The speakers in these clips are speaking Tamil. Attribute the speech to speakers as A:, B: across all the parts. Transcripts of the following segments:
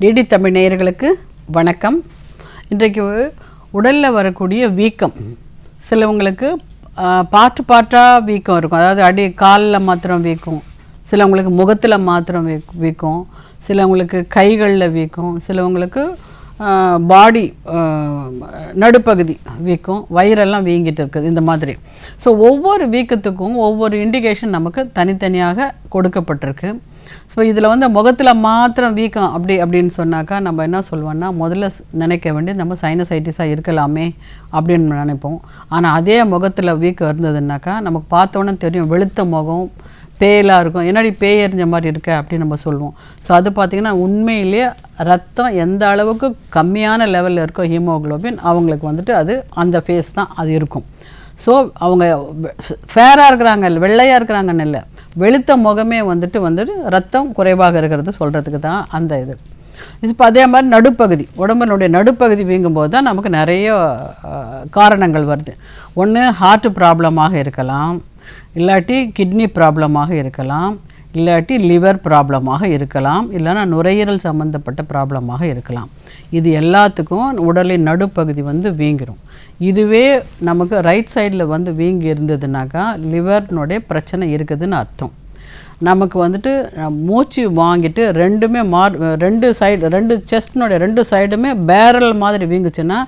A: டிடி தமிழ் நேயர்களுக்கு வணக்கம். இன்றைக்கு உடலில் வரக்கூடிய வீக்கம் சிலவங்களுக்கு பாட்டு பாட்டாக வீக்கம் இருக்கும். அதாவது அடி காலில் மாத்திரம் வீக்கம் சிலவங்களுக்கு முகத்தில் மாத்திரம் வீக் வீக்கம் சிலவங்களுக்கு கைகளில் வீக்கம் சிலவங்களுக்கு பாடி நடுப்பகுதி வீக்கம் வயிறெல்லாம் வீங்கிட்டு இருக்குது இந்த மாதிரி. ஸோ ஒவ்வொரு வீக்கத்துக்கும் ஒவ்வொரு இண்டிகேஷன் நமக்கு தனித்தனியாக கொடுக்கப்பட்டிருக்கு. ஸோ இதில் வந்து முகத்தில் மாத்திரம் வீக்கம் அப்படி அப்படின்னு சொன்னாக்கா நம்ம என்ன சொல்லுவோம்னா முதல்ல நினைக்க வேண்டியது நம்ம சைனசைட்டிஸாக இருக்கலாமே அப்படின்னு நினைப்போம். ஆனால் அதே முகத்தில் வீக்கம் இருந்ததுன்னாக்கா நமக்கு பார்த்தோன்னே தெரியும் வெளுத்த முகம் பேயலாக இருக்கும். என்னடி பேய் எறிஞ்ச மாதிரி இருக்க அப்படின்னு நம்ம சொல்லுவோம் ஸோ அது பார்த்திங்கன்னா உண்மையிலேயே ரத்தம் எந்த அளவுக்கு கம்மியான லெவலில் இருக்கோ ஹீமோகுளோபின் அவங்களுக்கு வந்துட்டு அது அந்த ஃபேஸ் தான் அது இருக்கும். ஸோ அவங்க ஃபேராக இருக்கிறாங்க வெள்ளையாக இருக்கிறாங்கன்னு இல்லை. வெளுத்த முகமே வந்துட்டு வந்துட்டு ரத்தம் குறைவாக இருக்கிறது சொல்கிறதுக்கு தான் அந்த இது. இப்போ அதே மாதிரி நடுப்பகுதி உடம்பினுடைய நடுப்பகுதி வீங்கும்போது தான் நமக்கு நிறைய காரணங்கள் வருது. ஒன்று ஹார்ட் ப்ராப்ளமாக இருக்கலாம் இல்லாட்டி கிட்னி ப்ராப்ளமாக இருக்கலாம் இல்லாட்டி லிவர் ப்ராப்ளமாக இருக்கலாம் இல்லைன்னா நுரையீரல் சம்மந்தப்பட்ட ப்ராப்ளமாக இருக்கலாம். இது எல்லாத்துக்கும் உடலின் நடுப்பகுதி வந்து வீங்கிரும். இதுவே நமக்கு ரைட் சைடில் வந்து வீங்கி இருந்ததுனாக்கா லிவர்னுடைய பிரச்சனை இருக்குதுன்னு அர்த்தம். நமக்கு வந்துட்டு மூச்சு வாங்கிட்டு ரெண்டுமே மார் ரெண்டு சைடு ரெண்டு செஸ்ட்னுடைய ரெண்டு சைடுமே பேரல் மாதிரி வீங்குச்சுன்னா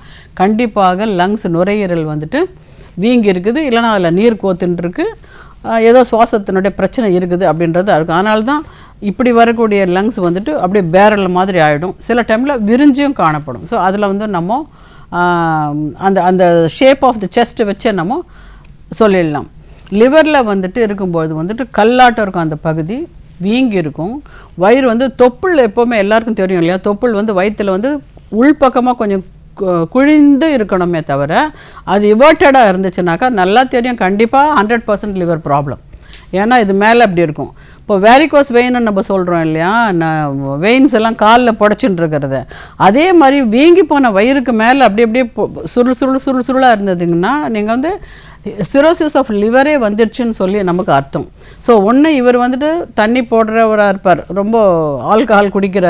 A: கண்டிப்பாக லங்ஸ் நுரையீரல் வந்துட்டு வீங்கி இருக்குது. இல்லைன்னா அதில் நீர் கோத்துன்ட்ருக்கு ஏதோ சுவாசத்தினுடைய பிரச்சனை இருக்குது அப்படின்றது இருக்கும் அதனால தான் இப்படி வரக்கூடிய லங்ஸ் வந்துட்டு அப்படியே பேரல் மாதிரி ஆகிடும் சில டைமில் விரிஞ்சியும் காணப்படும். ஸோ அதில் வந்து நம்ம அந்த அந்த ஷேப் ஆஃப் தி செஸ்ட்டை வச்சே நம்ம சொல்லிடலாம். லிவரில் வந்துட்டு இருக்கும்போது வந்துட்டு கல்லாட்டம் இருக்கும் அந்த பகுதி வீங்கி இருக்கும். வயிறு வந்து தொப்புள் எப்போவுமே எல்லாருக்கும் தெரியும் இல்லையா? தொப்புள் வந்து வயிற்றில் வந்து உள்பக்கமாக கொஞ்சம் குழிந்து இருக்கணுமே தவிர அது இவர்ட்டடாக இருந்துச்சுனாக்கா நல்லா தெரியும். கண்டிப்பாக ஹண்ட்ரட் பர்சன்ட் லிவர் ப்ராப்ளம் ஏன்னா இது மேலே அப்படி இருக்கும். இப்போ வேரிகோஸ் வெயின்னு நம்ம சொல்கிறோம் இல்லையா? வெயின்ஸ் எல்லாம் காலில் புடச்சின்னு இருக்கிறது. அதே மாதிரி வீங்கி போன வயிறுக்கு மேலே அப்படி அப்படியே சுருள் சுருள் சுருள் சுருளாக இருந்ததுங்கன்னா நீங்கள் வந்து சிரோசிஸ் ஆஃப் லிவரே வந்துடுச்சுன்னு சொல்லி நமக்கு அர்த்தம். ஸோ ஒன்று இவர் வந்துட்டு தண்ணி போடுறவராக இருப்பார். ரொம்ப ஆல்கஹால் குடிக்கிற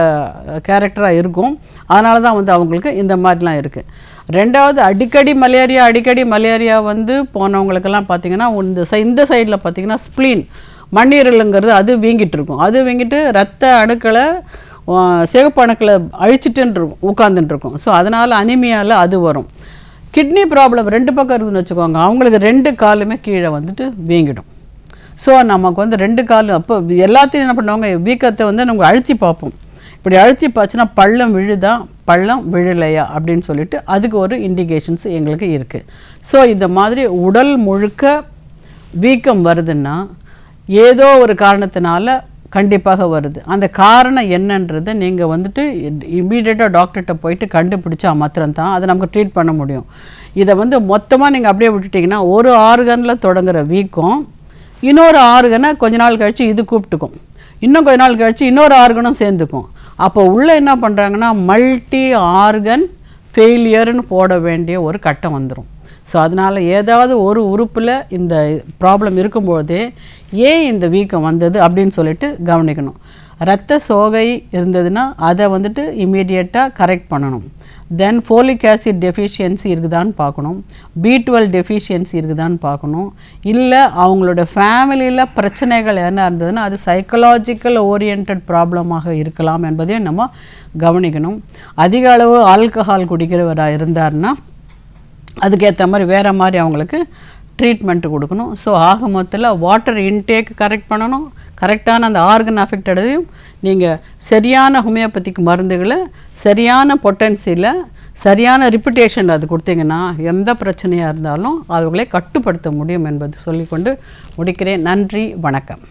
A: கேரக்டராக இருக்கும். அதனால தான் வந்து அவங்களுக்கு இந்த மாதிரிலாம் இருக்குது ரெண்டாவது அடிக்கடி மலேரியா அடிக்கடி மலேரியா வந்து போனவங்களுக்கெல்லாம் பார்த்தீங்கன்னா இந்த சை இந்த சைடில் பார்த்தீங்கன்னா ஸ்ப்ளீன் மண்ணீரலுங்கிறது அது வீங்கிட்டு இருக்கும். அது வீங்கிட்டு ரத்த அணுக்களை சிகப்பு அணுக்களை அழிச்சிட்டுன்னு இருக்கும் உட்காந்துட்டு இருக்கும். ஸோ அதனால் அனிமியாவில் அது வரும். கிட்னி ப்ராப்ளம் ரெண்டு பக்கம் இருக்குதுன்னு வச்சுக்கோங்க. அவங்களுக்கு ரெண்டு காலுமே கீழே வந்துட்டு வீங்கிடும். ஸோ நமக்கு வந்து ரெண்டு காலும் அப்போ எல்லாத்தையும் என்ன பண்ணுவாங்க? வீக்கத்தை வந்து நம்ம அழுத்தி பார்ப்போம். இப்படி அழுத்தி பார்த்துன்னா பள்ளம் விழுதா? பள்ளம் விழலையா? அப்படின்னு சொல்லிட்டு அதுக்கு ஒரு இண்டிகேஷன்ஸ் எங்களுக்கு இருக்குது ஸோ இந்த மாதிரி உடல் முழுக்க வீக்கம் வருதுன்னா ஏதோ ஒரு காரணத்தினால கண்டிப்பாக வருது. அந்த காரணம் என்னன்றதை நீங்கள் வந்துட்டு இம்மீடியட்டாக டாக்டர்கிட்ட போயிட்டு கண்டுபிடிச்சா மாத்திரம்தான் அதை நமக்கு ட்ரீட் பண்ண முடியும். இதை வந்து மொத்தமாக நீங்கள் அப்படியே விட்டுட்டிங்கன்னா ஒரு ஆர்கனில் தொடங்குற வீக்கம் இன்னொரு ஆர்கனை கொஞ்ச நாள் கழித்து இது கூப்பிட்டுக்கும். இன்னும் கொஞ்ச நாள் கழித்து இன்னொரு ஆர்கனும் சேர்ந்துக்கும். அப்போ உள்ளே என்ன பண்ணுறாங்கன்னா மல்டி ஆர்கன் ஃபெயிலியர்னு போட வேண்டிய ஒரு கட்டம் வந்துடும் ஸோ அதனால் ஏதாவது ஒரு உறுப்பில் இந்த ப்ராப்ளம் இருக்கும்போதே ஏன் இந்த வீக்கம் வந்தது அப்படின்னு சொல்லிட்டு கவனிக்கணும். இரத்த சோகை இருந்ததுன்னா அதை வந்துட்டு இமீடியட்டாக கரெக்ட் பண்ணணும். தென் ஃபோலிக் ஆசிட் டெஃபிஷியன்சி இருக்குதான்னு பார்க்கணும். பி டுவெல் டெஃபிஷியன்சி இருக்குதான்னு பார்க்கணும். இல்லை அவங்களோட ஃபேமிலியில் பிரச்சனைகள் என்ன இருந்ததுன்னா அது சைக்கலாஜிக்கல் ஓரியன்ட் ப்ராப்ளமாக இருக்கலாம் என்பதையும் நம்ம கவனிக்கணும். அதிக அளவு ஆல்கஹால் குடிக்கிறவராக இருந்தாருன்னா அதுக்கேற்ற மாதிரி வேறு மாதிரி அவங்களுக்கு ட்ரீட்மெண்ட்டு கொடுக்கணும். ஸோ ஆக மொத்தத்தில் வாட்டர் இன்டேக் கரெக்ட் பண்ணணும். கரெக்டான அந்த ஆர்கன் அஃபெக்டடையும் நீங்கள் சரியான ஹோமியோபதிக் மருந்துகளை சரியான பொட்டன்சியில் சரியான ரிப்புடேஷன் அது கொடுத்தீங்கன்னா எந்த பிரச்சனையாக இருந்தாலும் அவர்களை கட்டுப்படுத்த முடியும் என்பது சொல்லிக்கொண்டு முடிக்கிறேன். நன்றி வணக்கம்.